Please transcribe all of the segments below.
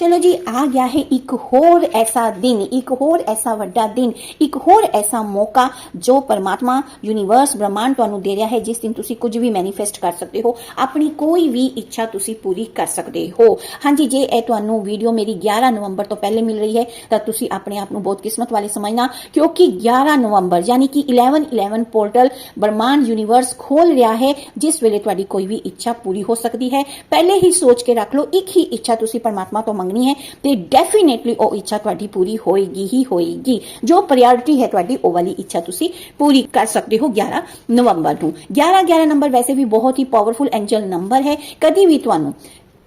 ਚਲੋ ਜੀ, ਆ ਗਿਆ ਹੈ ਇੱਕ ਹੋਰ ਐਸਾ ਦਿਨ, ਇੱਕ ਹੋਰ ਐਸਾ ਵੱਡਾ ਦਿਨ, ਇੱਕ ਹੋਰ ਐਸਾ ਮੌਕਾ ਜੋ ਪਰਮਾਤਮਾ ਯੂਨੀਵਰਸ ਬ੍ਰਹਮਾਂਡ ਤੁਹਾਨੂੰ ਦੇ ਰਿਹਾ ਹੈ, ਜਿਸ ਦਿਨ ਤੁਸੀਂ ਕੁਝ ਵੀ ਮੈਨੀਫੈਸਟ ਕਰ ਸਕਦੇ ਹੋ, ਆਪਣੀ ਕੋਈ ਵੀ ਇੱਛਾ ਤੁਸੀਂ ਪੂਰੀ ਕਰ ਸਕਦੇ ਹੋ। ਹਾਂਜੀ, ਜੇ ਇਹ ਤੁਹਾਨੂੰ ਵੀਡੀਓ ਮੇਰੀ 11 ਨਵੰਬਰ ਤੋਂ ਪਹਿਲੇ ਮਿਲ ਰਹੀ ਹੈ, ਤਾਂ ਤੁਸੀਂ ਆਪਣੇ ਆਪ ਨੂੰ ਬਹੁਤ ਕਿਸਮਤ ਵਾਲੇ ਸਮਝਣਾ, ਕਿਉਂਕਿ 11 ਨਵੰਬਰ, ਯਾਨੀ ਕਿ 11 11 ਪੋਰਟਲ ਬ੍ਰਹਮਾਂਡ ਯੂਨੀਵਰਸ ਖੋਲ ਰਿਹਾ ਹੈ, ਜਿਸ ਵੇਲੇ ਤੁਹਾਡੀ ਕੋਈ ਵੀ ਇੱਛਾ ਪੂਰੀ ਹੋ ਸਕਦੀ ਹੈ। ਪਹਿਲੇ ਹੀ ਸੋਚ ਕੇ ਰੱਖ ਲਓ, ਇੱਕ ਹੀ ਇੱਛਾ ਤੁਸੀਂ ਪਰਮਾਤਮਾ ਤੋਂ ਮੰਗਣੀ ਹੈ ਤੇ ਡੈਫੀਨੇਟਲੀ ਉਹ ਇੱਛਾ ਤੁਹਾਡੀ ਪੂਰੀ ਹੋਏਗੀ ਹੀ ਹੋਏਗੀ। ਜੋ ਪ੍ਰਾਇੋਰਟੀ ਹੈ ਤੁਹਾਡੀ, ਉਹ ਵਾਲੀ ਇੱਛਾ ਤੁਸੀਂ ਪੂਰੀ ਕਰ ਸਕਦੇ ਹੋ 11 ਨਵੰਬਰ ਨੂੰ। 11 11 ਨੰਬਰ ਵੈਸੇ ਵੀ ਬਹੁਤ ਹੀ ਪਾਵਰਫੁਲ ਐਂਜਲ ਨੰਬਰ ਹੈ। ਕਦੀ ਵੀ ਤੁਹਾਨੂੰ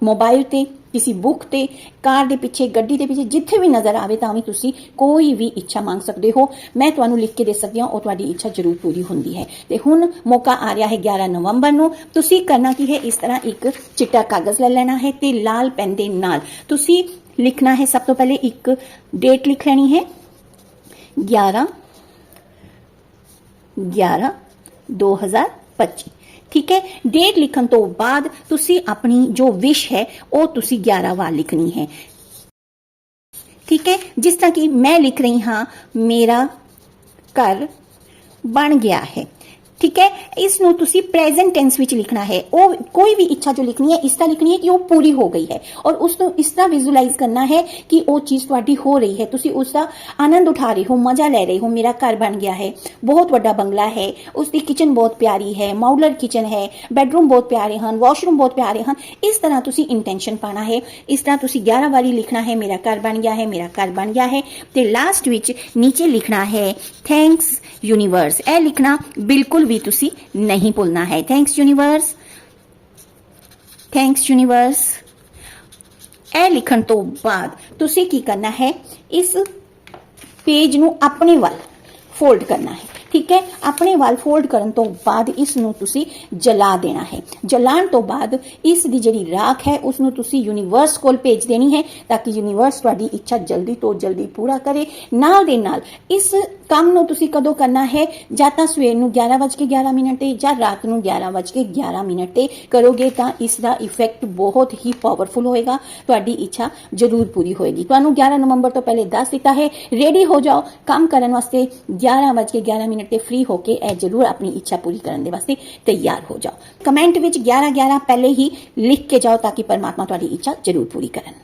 ਮੋਬਾਈਲ ਤੇ, ਕਿਸੇ ਬੁੱਕ ਤੇ, ਕਾਰ ਦੇ ਪਿੱਛੇ, ਗੱਡੀ ਦੇ ਪਿੱਛੇ, ਜਿੱਥੇ ਵੀ ਨਜ਼ਰ ਆਵੇ ਤਾਂ ਵੀ ਤੁਸੀਂ ਕੋਈ ਵੀ ਇੱਛਾ ਮੰਗ ਸਕਦੇ ਹੋ। ਮੈਂ ਤੁਹਾਨੂੰ ਲਿਖ ਕੇ ਦੇ ਸਕਦੀ ਹਾਂ, ਉਹ ਤੁਹਾਡੀ ਇੱਛਾ ਜ਼ਰੂਰ ਪੂਰੀ ਹੁੰਦੀ ਹੈ। ਤੇ ਹੁਣ ਮੌਕਾ ਆ ਰਿਹਾ ਹੈ 11 ਨਵੰਬਰ ਨੂੰ। ਤੁਸੀਂ ਕਰਨਾ ਕੀ ਹੈ? ਇਸ ਤਰ੍ਹਾਂ ਇੱਕ ਚਿੱਟਾ ਕਾਗਜ਼ ਲੈ ਲੈਣਾ ਹੈ ਤੇ ਲਾਲ ਪੈਨ ਦੇ ਨਾਲ ਤੁਸੀਂ ਲਿਖਣਾ ਹੈ, ਸਭ ਤੋਂ ਪਹਿਲੇ ਇੱਕ ਡੇਟ ਲਿਖ ਲੈਣੀ ਹੈ। 11 11 2025 ਠੀਕ ਹੈ? ਡੇਟ ਲਿਖਣ ਤੋਂ ਬਾਅਦ ਤੁਸੀਂ ਆਪਣੀ ਜੋ ਵਿਸ਼ ਹੈ, ਉਹ ਤੁਸੀਂ 11 ਵਾਰ ਲਿਖਣੀ ਹੈ। ਠੀਕ ਹੈ? ਜਿਸ ਤਰ੍ਹਾਂ ਕਿ ਮੈਂ ਲਿਖ ਰਹੀ ਹਾਂ, ਮੇਰਾ ਘਰ ਬਣ ਗਿਆ ਹੈ। ਠੀਕ ਹੈ ਇਸ ਨੂੰ ਤੁਸੀਂ ਪ੍ਰੈਜ਼ੈਂਟ ਟੈਂਸ ਵਿੱਚ ਲਿਖਣਾ ਹੈ ਉਹ ਕੋਈ ਵੀ ਇੱਛਾ ਜੋ ਲਿਖਣੀ ਹੈ ਇਸ ਤਰ੍ਹਾਂ ਲਿਖਣੀ ਹੈ ਕਿ ਉਹ ਪੂਰੀ ਹੋ ਗਈ ਹੈ ਔਰ ਉਸ ਨੂੰ ਇਸ ਤਰ੍ਹਾਂ ਵਿਜ਼ੂਅਲਾਈਜ਼ ਕਰਨਾ ਹੈ ਕਿ ਉਹ ਚੀਜ਼ ਤੁਹਾਡੀ ਹੋ ਰਹੀ ਹੈ ਤੁਸੀਂ ਉਸ ਦਾ ਆਨੰਦ ਉਠਾ ਰਹੇ ਹੋ ਮਜ਼ਾ ਲੈ ਰਹੇ ਹੋ ਮੇਰਾ ਘਰ ਬਣ ਗਿਆ ਹੈ ਬਹੁਤ ਵੱਡਾ ਬੰਗਲਾ ਹੈ ਉਸ ਦੀ ਕਿਚਨ ਬਹੁਤ ਪਿਆਰੀ ਹੈ ਮਾਡਲਰ ਕਿਚਨ ਹੈ ਬੈਡਰੂਮ ਬਹੁਤ ਪਿਆਰੇ ਹਨ ਵਾਸ਼ਰੂਮ ਬਹੁਤ ਪਿਆਰੇ ਹਨ ਇਸ ਤਰ੍ਹਾਂ ਤੁਸੀਂ ਇੰਟੈਂਸ਼ਨ ਪਾਣਾ ਹੈ ਇਸ ਤਰ੍ਹਾਂ ਤੁਸੀਂ 11 ਵਾਰੀ ਲਿਖਣਾ ਹੈ ਮੇਰਾ ਘਰ ਬਣ ਗਿਆ ਹੈ ਮੇਰਾ ਘਰ ਬਣ ਗਿਆ ਹੈ ਤੇ ਲਾਸਟ ਵਿੱਚ ਨੀਚੇ ਲਿਖਣਾ ਹੈ ਥੈਂਕਸ ਯੂਨੀਵਰਸ ਇਹ ਲਿਖਣਾ ਬਿਲਕੁਲ ਵੀ ਤੁਸੀਂ ਨਹੀਂ ਭੁੱਲਣਾ ਹੈ ਥੈਂਕਸ ਯੂਨੀਵਰਸ ਥੈਂਕਸ ਯੂਨੀਵਰਸ ਇਹ ਲਿਖਣ ਤੋਂ ਬਾਅਦ ਤੁਸੀਂ ਕੀ ਕਰਨਾ ਹੈ ਇਸ ਪੇਜ ਨੂੰ ਆਪਣੇ ਵੱਲ ਫੋਲਡ ਕਰਨਾ ਹੈ ਠੀਕ ਹੈ ਆਪਣੇ ਵੱਲ ਫੋਲਡ ਕਰਨ ਤੋਂ ਬਾਅਦ ਇਸ ਨੂੰ ਤੁਸੀਂ ਜਲਾ ਦੇਣਾ ਹੈ ਜਲਾਉਣ ਤੋਂ ਬਾਅਦ ਇਸ ਦੀ ਜਿਹੜੀ ਰਾਖ ਹੈ ਉਸ ਨੂੰ ਤੁਸੀਂ ਯੂਨੀਵਰਸ ਕੋਲ ਭੇਜ ਦੇਣੀ ਹੈ ਤਾਂ ਕਿ ਯੂਨੀਵਰਸ ਤੁਹਾਡੀ ਇੱਛਾ ਜਲਦੀ ਤੋਂ ਜਲਦੀ ਪੂਰਾ ਕਰੇ ਨਾਲ ਦੇ ਨਾਲ ਇਸ ਕੰਮ ਨੂੰ ਤੁਸੀਂ ਕਦੋਂ ਕਰਨਾ ਹੈ? ਜਾਂ ਤਾਂ ਸਵੇਰ ਨੂੰ 11:11 ਮਿੰਟ ਤੇ ਜਾਂ ਰਾਤ ਨੂੰ 11:11 ਮਿੰਟ ਤੇ ਕਰੋਗੇ ਤਾਂ ਇਸ ਦਾ ਇਫੈਕਟ ਬਹੁਤ ਹੀ ਪਾਵਰਫੁਲ ਹੋਏਗਾ। ਤੁਹਾਡੀ ਇੱਛਾ ਜ਼ਰੂਰ ਪੂਰੀ ਹੋਏਗੀ। ਤੁਹਾਨੂੰ 11 ਨਵੰਬਰ ਤੋਂ ਪਹਿਲੇ ਦੱਸ ਦਿੱਤਾ ਹੈ ਰੈਡੀ ਹੋ ਜਾਓ। ਕੰਮ ਕਰਨ ਵਾਸਤੇ 11:11 ਮਿੰਟ ਤੇ ਫ੍ਰੀ ਹੋ ਕੇ ਇਹ ਜ਼ਰੂਰ ਆਪਣੀ ਇੱਛਾ ਪੂਰੀ ਕਰਨ ਦੇ ਵਾਸਤੇ ਤਿਆਰ ਹੋ ਜਾਓ। ਕਮੈਂਟ ਵਿੱਚ 11:11 ਪਹਿਲੇ ਹੀ ਲਿਖ ਕੇ ਜਾਓ ਤਾਂ ਕਿ ਪਰਮਾਤਮਾ ਤੁਹਾਡੀ ਇੱਛਾ ਜ਼ਰੂਰ ਪੂਰੀ ਕਰਨ।